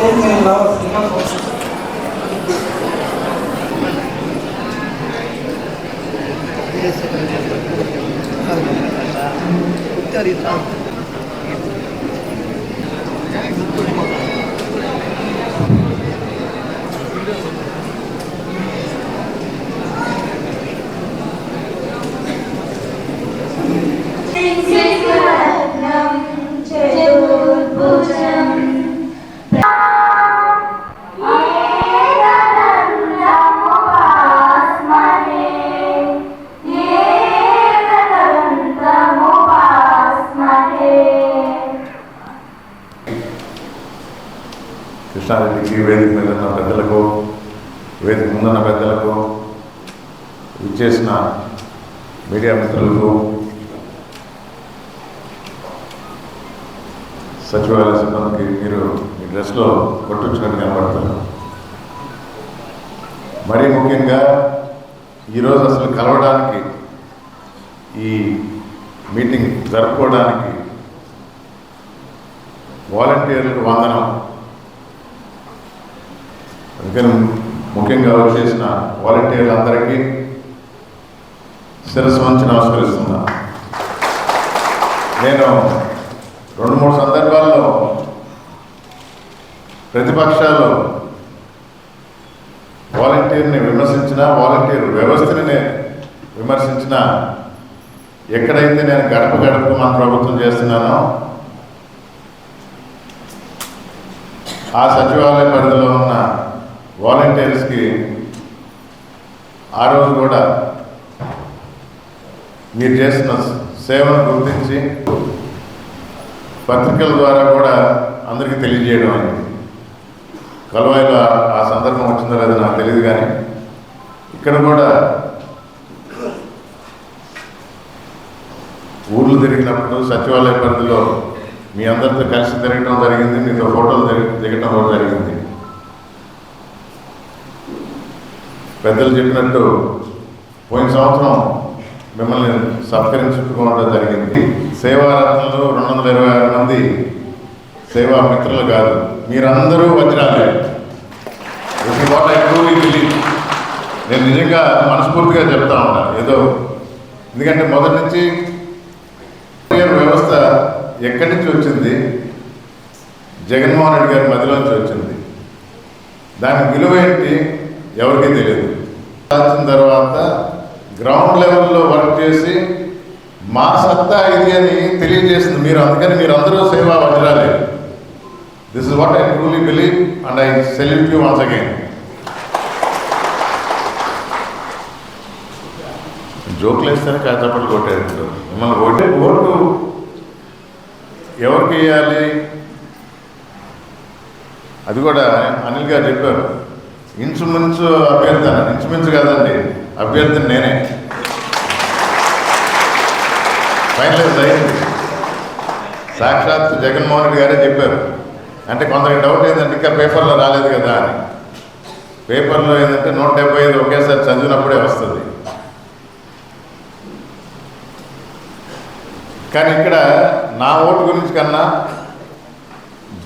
terminou assim, విచ్చేసిన media మిత్రులకు సచివాలయ సిబ్బందికి మీరు ఈ డ్రెస్లో కొట్టుచ్చినట్టు కనబడుతున్నారు. మరీ ముఖ్యంగా ఈరోజు అసలు కలవడానికి ఈ మీటింగ్ జరుపుకోవడానికి వాలంటీర్లకు వందనం. అందుకని ముఖ్యంగా వచ్చేసిన వాలంటీర్లందరికీ శిరస్సు వంచి నమస్కరిస్తున్నా. నేను రెండు మూడు సందర్భాల్లో ప్రతిపక్షాలు వాలంటీర్ని విమర్శించిన వాలంటీర్ వ్యవస్థని విమర్శించిన ఎక్కడైతే నేను గడప గడపకు మన ప్రభుత్వం చేస్తున్నానో ఆ సచివాలయ పరిధిలో ఉన్న వాలంటీర్స్కి ఆ రోజు కూడా మీరు చేసిన సేవను గుర్తించి పత్రికల ద్వారా కూడా అందరికీ తెలియజేయడం అయింది. కలవాయిలో ఆ- సందర్భం వచ్చిందో లేదో నాకు తెలియదు కానీ ఇక్కడ కూడా ఊర్లు తిరిగినప్పుడు సచివాలయ పరిధిలో మీ అందరితో కలిసి తిరగడం జరిగింది మీతో ఫోటోలు దిగడం దిగటం కూడా జరిగింది. పెద్దలు చెప్పినట్టు పోయిన సంవత్సరం మిమ్మల్ని సత్కరించుకోవడం జరిగింది. సేవారత్నంలో రెండు వందల ఇరవై ఆరు మంది సేవా మిత్రులు కాదు. మీరందరూ వజ్రాలే. This is what I truly నేను నిజంగా మనస్ఫూర్తిగా చెప్తా ఉన్నాను ఏదో ఎందుకంటే మొదటి నుంచి వ్యవస్థ ఎక్కడి నుంచి వచ్చింది? జగన్మోహన్ రెడ్డి గారి మధ్యలోంచి వచ్చింది. దాని విలువ ఏంటి? ఎవరికీ తెలియదు. వచ్చిన తర్వాత గ్రౌండ్ లెవెల్లో వర్క్ చేసి మా సత్తా ఇది అని తెలియజేసింది మీరు. అందుకని మీరు అందరూ సేవా వజ్రాలే. This is what I truly believe and I salute you once again జోకులు వేస్తేనే కాచపట్లు కొట్టారు మిమ్మల్ని ఓటే ఓటు ఎవరికి వేయాలి అది కూడా అనిల్ గారు చెప్పారు. ఇంచుమించు అభ్యర్థన ఇంచుమించు కాదండి. అభ్యర్థిని నేనే. ఫైనలైజ్ అయింది. సాక్షాత్ జగన్మోహన్ రెడ్డి గారే చెప్పారు. అంటే కొందరికి డౌట్ ఏంటంటే ఇంకా పేపర్లో రాలేదు కదా అని. పేపర్లో ఏంటంటే నూట డెబ్బై ఐదు ఒకేసారి చదివినప్పుడే వస్తుంది. కానీ ఇక్కడ నా ఓటు గురించి కన్నా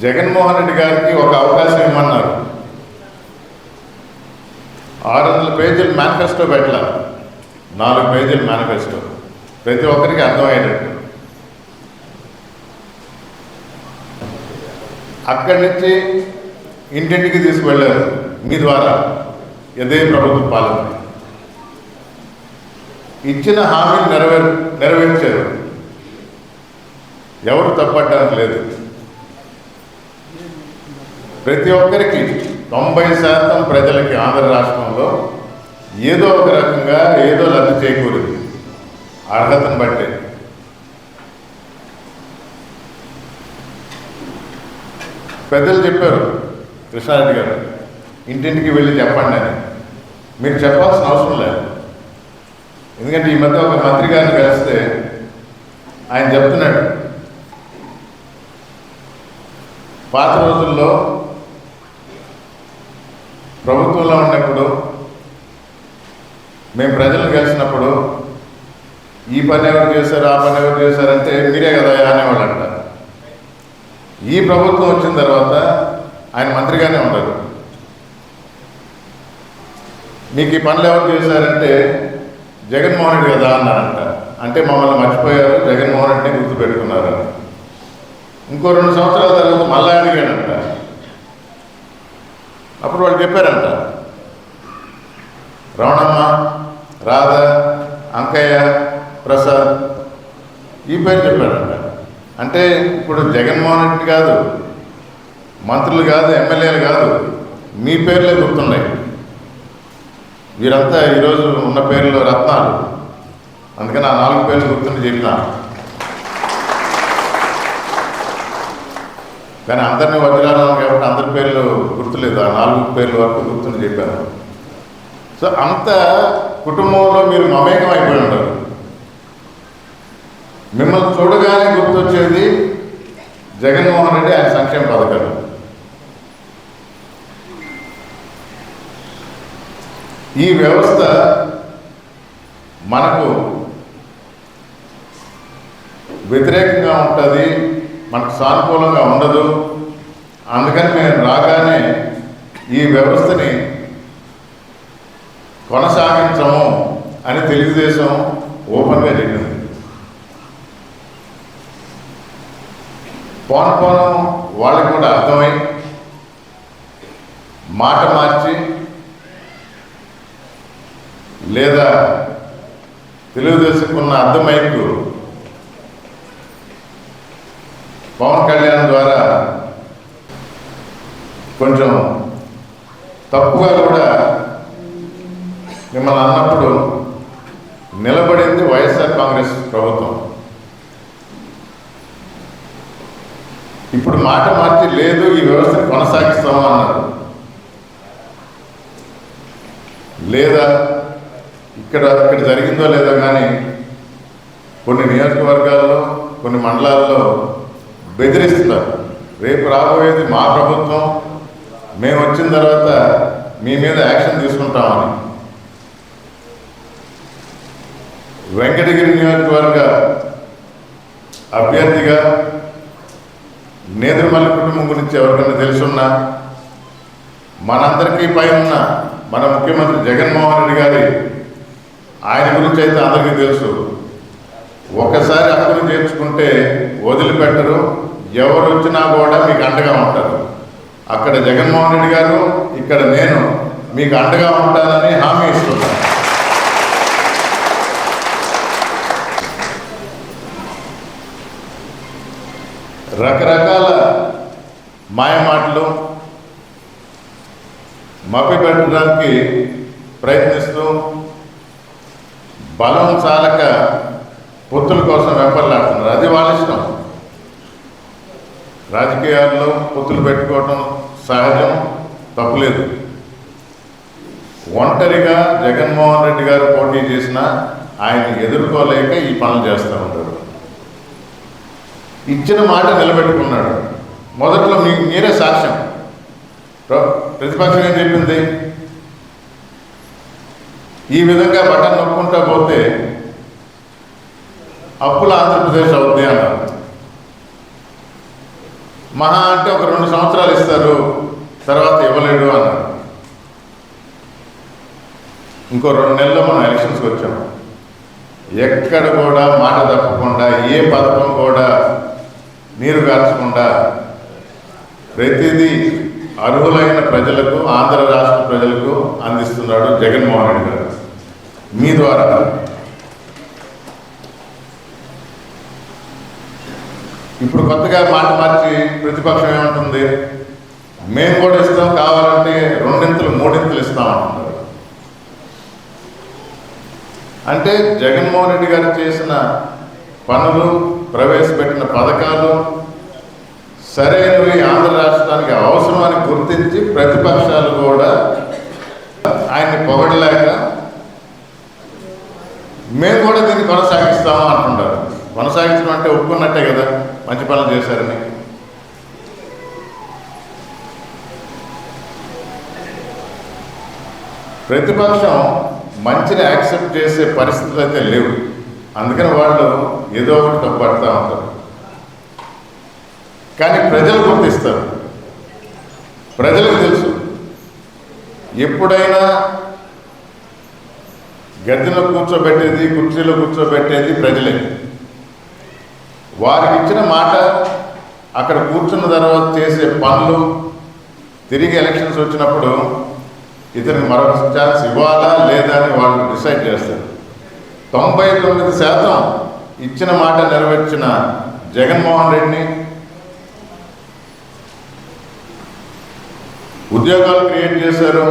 జగన్మోహన్ రెడ్డి గారికి ఒక అవకాశం ఇమ్మన్నారు. ఆరు వందల పేజీలు మేనిఫెస్టో పెట్టాల. నాలుగు పేజీలు మేనిఫెస్టో ప్రతి ఒక్కరికి అర్థమయ్యేటట్టు. అక్కడి నుంచి ఇంటింటికి తీసుకువెళ్ళారు. మీ ద్వారా ఇదే ప్రభుత్వ పాలన? ఇచ్చిన హామీని నెరవేర్ నెరవేర్చారు. ఎవరు తప్పట్టడానికి లేదు. ప్రతి ఒక్కరికి తొంభై శాతం ప్రజలకి ఆంధ్ర రాష్ట్రంలో ఏదో ఒక రకంగా ఏదో లబ్ధి చేకూరింది. అర్హతను బట్టే. పెద్దలు చెప్పారు కృష్ణారెడ్డి గారు ఇంటింటికి వెళ్ళి చెప్పండి అని. మీరు చెప్పాల్సిన అవసరం లేదు. ఎందుకంటే ఈ మధ్య ఒక మంత్రి గారిని కలిస్తే ఆయన చెప్తున్నాడు పాత రోజుల్లో ప్రభుత్వంలో ఉన్నప్పుడు మేము ప్రజలను కలిసినప్పుడు ఈ పని ఎవరు చేశారు ఆ పని ఎవరు చేశారంటే మీరే కదా అనేవాళ్ళంట ఈ ప్రభుత్వం వచ్చిన తర్వాత ఆయన మంత్రిగానే ఉండరు మీకు ఈ పనులు ఎవరు చేశారంటే జగన్మోహన్ రెడ్డి కదా అన్నారంట. అంటే మమ్మల్ని మర్చిపోయారు జగన్మోహన్ రెడ్డిని గుర్తుపెట్టుకున్నారు ఇంకో రెండు సంవత్సరాల తర్వాత మళ్ళా అడిగాడంట. అప్పుడు వాళ్ళు చెప్పారంట. రమణమ్మ రాధ అంకయ్య ప్రసాద్ ఈ పేరు చెప్పారంట. అంటే ఇప్పుడు జగన్మోహన్ రెడ్డి కాదు మంత్రులు కాదు ఎమ్మెల్యేలు కాదు మీ పేర్లే గుర్తున్నాయి. వీరంతా ఈరోజు ఉన్న పేర్లు రత్నాలు. అందుకని ఆ నాలుగు పేర్లు గుర్తుండి చెప్పినాను కానీ అందరినీ వజ్రాలను కాబట్టి అందరి పేర్లు గుర్తులేదు. ఆ నాలుగు పేర్ల వరకు గుర్తుని చెప్పాను. సో అంత కుటుంబంలో మీరు మమేకం అయిపోయి ఉంటారు. మిమ్మల్ని చూడగానే గుర్తొచ్చేది జగన్మోహన్ రెడ్డి ఆయన సంక్షేమ పథకాలు. ఈ వ్యవస్థ మనకు వ్యతిరేకంగా ఉంటుంది. మనకు సానుకూలంగా ఉండదు. అందుకని మేము రాగానే ఈ వ్యవస్థని కొనసాగించము అని తెలుగుదేశం ఓపెన్గా చెప్పింది. పోను పోను వాళ్ళకి కూడా అర్థమై మాట మార్చి లేదా తెలుగుదేశంకున్న అర్థమైపు పవన్ కళ్యాణ్ ద్వారా కొంచెం తప్పుగా కూడా మిమ్మల్ని అన్నప్పుడు నిలబడింది వైఎస్ఆర్ కాంగ్రెస్ ప్రభుత్వం. ఇప్పుడు మాట మార్చి లేదు ఈ వ్యవస్థను కొనసాగిస్తాము అన్నారు. లేదా ఇక్కడ ఇక్కడ జరిగిందో లేదో కానీ కొన్ని నియోజకవర్గాల్లో కొన్ని మండలాల్లో బెదిరిస్తున్నారు. రేపు రాబోయేది మా ప్రభుత్వం మేము వచ్చిన తర్వాత మీ మీద యాక్షన్ తీసుకుంటామని. వెంకటగిరి నియోజకవర్గ అభ్యర్థిగా నేదురుమల్లి కుటుంబం గురించి ఎవరికైనా తెలుసున్నా మనందరికీ పై ఉన్న మన ముఖ్యమంత్రి జగన్మోహన్ రెడ్డి గారి ఆయన గురించి అయితే అందరికీ తెలుసు. ఒకసారి హక్కును చేర్చుకుంటే వదిలిపెట్టరు ఎవరు వచ్చినా కూడా మీకు అండగా ఉంటారు. అక్కడ జగన్మోహన్ రెడ్డి గారు ఇక్కడ నేను మీకు అండగా ఉంటానని హామీ ఇస్తున్నాను. రకరకాల మాయమాటలు మభ్య పెట్టడానికి ప్రయత్నిస్తూ బలం చాలక పొత్తుల కోసం వెంపర్లాడుతున్నారు. అది వాళ్ళ ఇష్టం. రాజకీయాల్లో పొత్తులు పెట్టుకోవటం సహజం తప్పులేదు. ఒంటరిగా జగన్మోహన్ రెడ్డి గారు పోటీ చేసినా ఆయన ఎదుర్కోలేక ఈ పనులు చేస్తూ ఉంటారు. ఇచ్చిన మాట నిలబెట్టుకున్నాడు. మొదట్లో మీ మీరే సాక్ష్యం. ప్ర- ప్రతిపక్షం ఏం చెప్పింది? ఈ విధంగా బటన్ నొక్కుంటా పోతే అప్పుల ఆంధ్రప్రదేశ్ అవుద్ది అన్నారు. మహా అంటే ఒక రెండు సంవత్సరాలు ఇస్తారు తర్వాత ఇవ్వలేడు అన్నారు. ఇంకో రెండు నెలల్లో మనం ఎలక్షన్స్కి వచ్చాము ఎక్కడ కూడా మాట తప్పకుండా ఏ పథకం కూడా నీరు కాల్చకుండా ప్రతిదీ అర్హులైన ప్రజలకు ఆంధ్ర రాష్ట్ర ప్రజలకు అందిస్తున్నాడు జగన్మోహన్ రెడ్డి గారు. మీ ద్వారా ఇప్పుడు కొత్తగా మాట మార్చి ప్రతిపక్షం ఏమంటుంది? మేము కూడా ఇస్తాం కావాలంటే రెండింతలు మూడింతలు ఇస్తాం అంటున్నారు. అంటే జగన్మోహన్ రెడ్డి గారు చేసిన పనులు ప్రవేశపెట్టిన పథకాలు సరైనవి ఆంధ్ర రాష్ట్రానికి అవసరమని గుర్తించి ప్రతిపక్షాలు కూడా ఆయన్ని పొగడలేక మేము కూడా దీన్ని కొనసాగిస్తాము అంటున్నారు. కొనసాగించడం అంటే ఒప్పుకున్నట్టే కదా మంచి పనులు చేశారని. ప్రతిపక్షం మంచిని యాక్సెప్ట్ చేసే పరిస్థితులు అయితే లేవు. అందుకని వాళ్ళు ఏదో ఒకటి తప్పుపడతా ఉంటారు. కానీ ప్రజలు గుర్తిస్తారు. ప్రజలకు తెలుసు. ఎప్పుడైనా గద్దెలో కూర్చోబెట్టేది కుర్చీలో కూర్చోబెట్టేది ప్రజలే. వారికి ఇచ్చిన మాట అక్కడ కూర్చున్న తర్వాత చేసే పనులు తిరిగి ఎలక్షన్స్ వచ్చినప్పుడు ఇతనికి మరొక ఛాన్స్ ఇవ్వాలా లేదా అని వాళ్ళు డిసైడ్ చేస్తారు. తొంభై తొమ్మిది శాతం ఇచ్చిన మాట నెరవేర్చిన జగన్మోహన్ రెడ్డిని ఉద్యోగాలు క్రియేట్ చేశారు.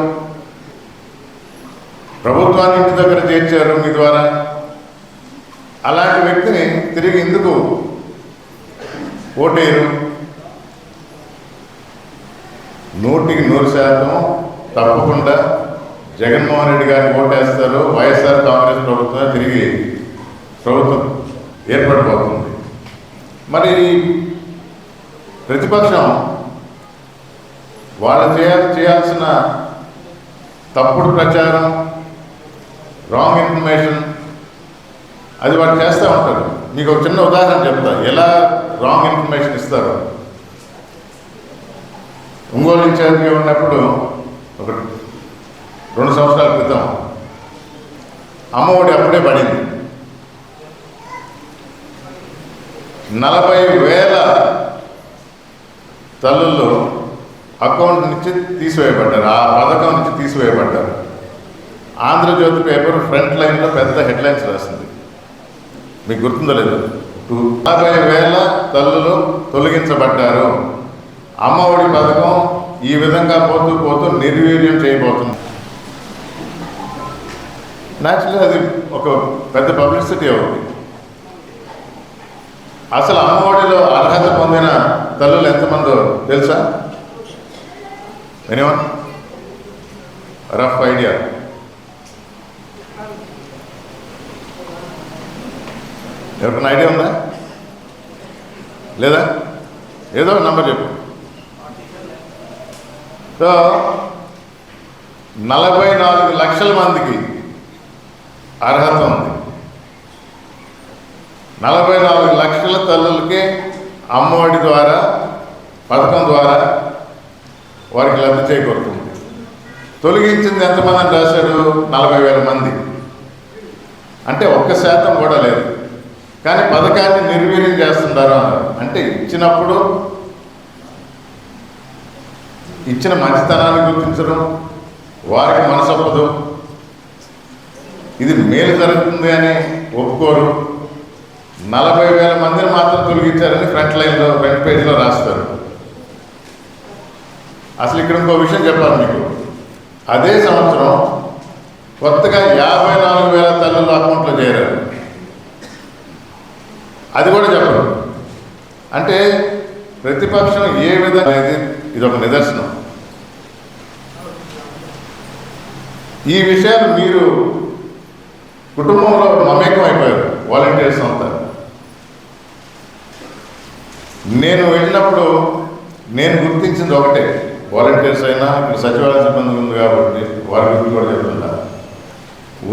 ప్రభుత్వాన్ని ఇంటి దగ్గర చేర్చారు మీ ద్వారా. అలాంటి వ్యక్తిని తిరిగి ఎందుకు ఓటేరు నూటికి నూరు శాతం తప్పకుండా జగన్మోహన్ రెడ్డి గారికి ఓటేస్తారు. వైఎస్ఆర్ కాంగ్రెస్ ప్రభుత్వం తిరిగి ప్రభుత్వం ఏర్పడిపోతుంది. మరి ప్రతిపక్షం వాళ్ళు చేయాలి చేయాల్సిన తప్పుడు ప్రచారం రాంగ్ ఇన్ఫర్మేషన్ అది వాళ్ళు చేస్తూ ఉంటారు. మీకు ఒక చిన్న ఉదాహరణ చెప్తా. ఎలా రాంగ్ ఇన్ఫర్మేషన్ ఇస్తారు. ఒంగోలు ఇన్ఛార్జిగా ఉన్నప్పుడు ఒక రెండు సంవత్సరాల క్రితం అమ్మఒడి అప్పుడే పడింది. నలభై వేల తల్లులు అకౌంట్ నుంచి తీసివేయబడ్డారు. ఆ పథకం నుంచి తీసివేయబడ్డారు. ఆంధ్రజ్యోతి పేపర్ ఫ్రంట్ లైన్లో పెద్ద హెడ్లైన్స్ రాసింది. మీకు గుర్తుందో లేదు? నలభై వేల తల్లులు తొలగించబడ్డారు. అమ్మఒడి పథకం ఈ విధంగా పోతూ పోతూ నిర్వీర్యం చేయబోతుంది. న్యాచురల్లీ అది ఒక పెద్ద పబ్లిసిటీ అవుతుంది. అసలు అమ్మఒడిలో అర్హత పొందిన తల్లులు ఎంతమందో తెలుసా? ఎనీవన్ రఫ్ ఐడియా ఎవరికైనా ఐడియా ఉందా? లేదా? ఏదో నెంబర్ చెప్పు. సో నలభై నాలుగు లక్షల మందికి అర్హత ఉంది. నలభై నాలుగు లక్షల తల్లులకి అమ్మఒడి ద్వారా పథకం ద్వారా వారికి లబ్ధి చేకూరుతుంది. తొలగించింది ఎంతమంది అని రాశాడు నలభై వేల మంది. అంటే ఒక్క శాతం కూడా లేదు. కానీ పథకాన్ని నిర్వీర్యం చేస్తున్నారు అంటే ఇచ్చినప్పుడు ఇచ్చిన మంచితనాన్ని గుర్తించడం వారికి మనసొప్పదు ఇది మేలు జరుగుతుంది అని ఒప్పుకోరు. నలభై వేల మందిని మాత్రం తొలగించారని ఫ్రంట్ లైన్లో ఫ్రంట్ పేజీలో రాస్తారు. అసలు ఇక్కడ ఇంకో విషయం చెప్పాలి మీకు. అదే సంవత్సరం కొత్తగా యాభై నాలుగు వేల తల్లులు అకౌంట్లో చేరారు. అది కూడా చెప్పరు అంటే ప్రతిపక్షం ఏ విధంగా అనేది ఇది ఒక నిదర్శనం. ఈ విషయాలు మీరు కుటుంబంలో మమేకం అయిపోయారు వాలంటీర్స్ అంతా నేను వెళ్ళినప్పుడు నేను గుర్తించింది ఒకటే వాలంటీర్స్ అయినా ఇక్కడ సచివాలయ సిబ్బంది ఉంది కాబట్టి వారి గురించి కూడా చెప్తున్నా.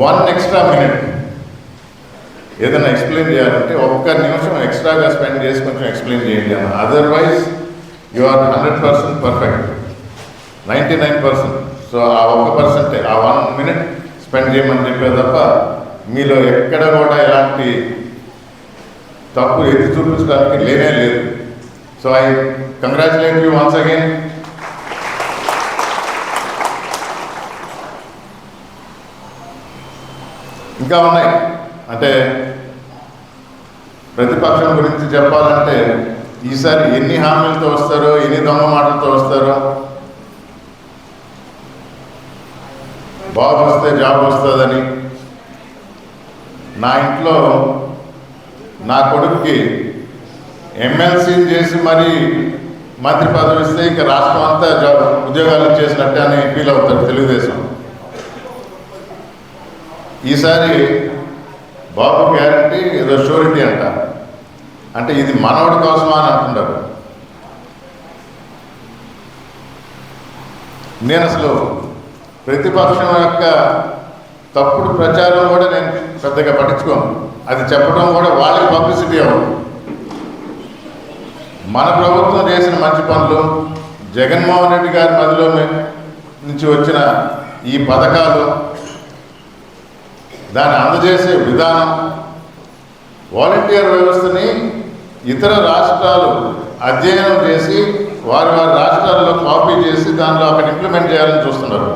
వన్ ఎక్స్ట్రా మినిట్ ఏదైనా ఎక్స్ప్లెయిన్ చేయాలంటే ఒక్క నిమిషం ఎక్స్ట్రాగా స్పెండ్ చేసి కొంచెం ఎక్స్ప్లెయిన్ చేయండి అన్న. Otherwise you are hundred percent perfect ninety nine percent so ఆ ఒక్క పర్సెంటే ఆ వన్ మినిట్ స్పెండ్ చేయమని చెప్పే తప్ప మీలో ఎక్కడ కూడా ఎలాంటి తప్పు ఎత్తి చూపించడానికి లేనే లేదు. So I congratulate you once again ఇంకా ఉన్నాయి. అంటే ప్రతిపక్షం గురించి చెప్పాలంటే ఈసారి ఎన్ని హామీలతో వస్తారో ఎన్ని దొంగ మాటలతో వస్తారో బాబు వస్తే జాబ్ వస్తుందని నా ఇంట్లో నా కొడుకుకి ఎమ్మెల్సీని చేసి మరి మంత్రి పదవి ఇస్తే ఇంకా రాష్ట్రం అంతా జాబ్ ఉద్యోగాలు ఇచ్చేసినట్టే అని ఫీల్ అవుతారు తెలుగుదేశం. ఈసారి బాబు గ్యారంటీ ఏదో షూరిటీ అంట. అంటే ఇది మనవడి కోసమా అని అంటున్నారు నేను అసలు ప్రతిపక్షం యొక్క తప్పుడు ప్రచారం కూడా నేను పెద్దగా పట్టించుకోను. అది చెప్పడం కూడా వాళ్ళకి పబ్లిసిటీ అవ్వదు. మన ప్రభుత్వం చేసిన మంచి పనులు జగన్మోహన్ రెడ్డి గారి మధ్యలో నుంచి వచ్చిన ఈ పథకాలు దాన్ని అందజేసే విధానం వాలంటీర్ వ్యవస్థని ఇతర రాష్ట్రాలు అధ్యయనం చేసి వారి వారి రాష్ట్రాల్లో కాపీ చేసి దానిలో అక్కడ ఇంప్లిమెంట్ చేయాలని చూస్తున్నారు.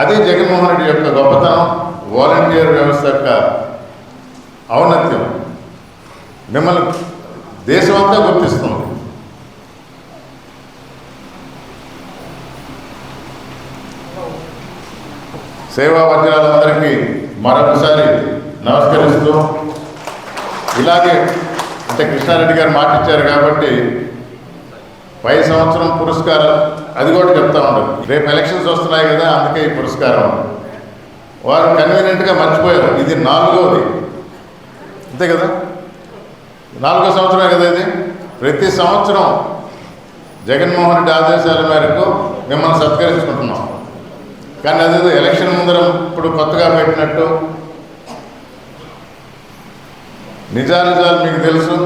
అది జగన్మోహన్ రెడ్డి యొక్క గొప్పతనం వాలంటీర్ వ్యవస్థ యొక్క ఔన్నత్యం. మిమ్మల్ని దేశమంతా గుర్తిస్తుంది. సేవా వర్జనాలందరికీ మరొకసారి నమస్కరిస్తూ ఇలాగే అంటే కృష్ణారెడ్డి గారు మాటిచ్చారు కాబట్టి పై సంవత్సరం పురస్కారం అది కూడా చెప్తా ఉంటారు రేపు ఎలక్షన్స్ వస్తున్నాయి కదా అందుకే ఈ పురస్కారం. వారు కన్వీనియంట్గా మర్చిపోయారు. ఇది నాలుగోది. అంతే కదా? నాలుగో సంవత్సరమే కదా ఇది? ప్రతి సంవత్సరం జగన్మోహన్ రెడ్డి ఆదేశాల మేరకు మిమ్మల్ని సత్కరించుకుంటున్నాం. కానీ అదేదో ఎలక్షన్ ముందర ఇప్పుడు కొత్తగా పెట్టినట్టు. నిజాలు మీకు తెలుసు.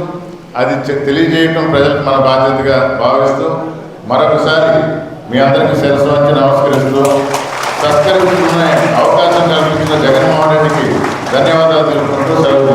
అది తెలియజేయటం ప్రజలకు మన బాధ్యతగా భావిస్తూ మరొకసారి మీ అందరికీ శిరస్సు వచ్చి నమస్కరిస్తూ సత్కరించుకునే అవకాశం కల్పించిన జగన్మోహన్ రెడ్డికి ధన్యవాదాలు తెలుపుకుంటూ సెలవు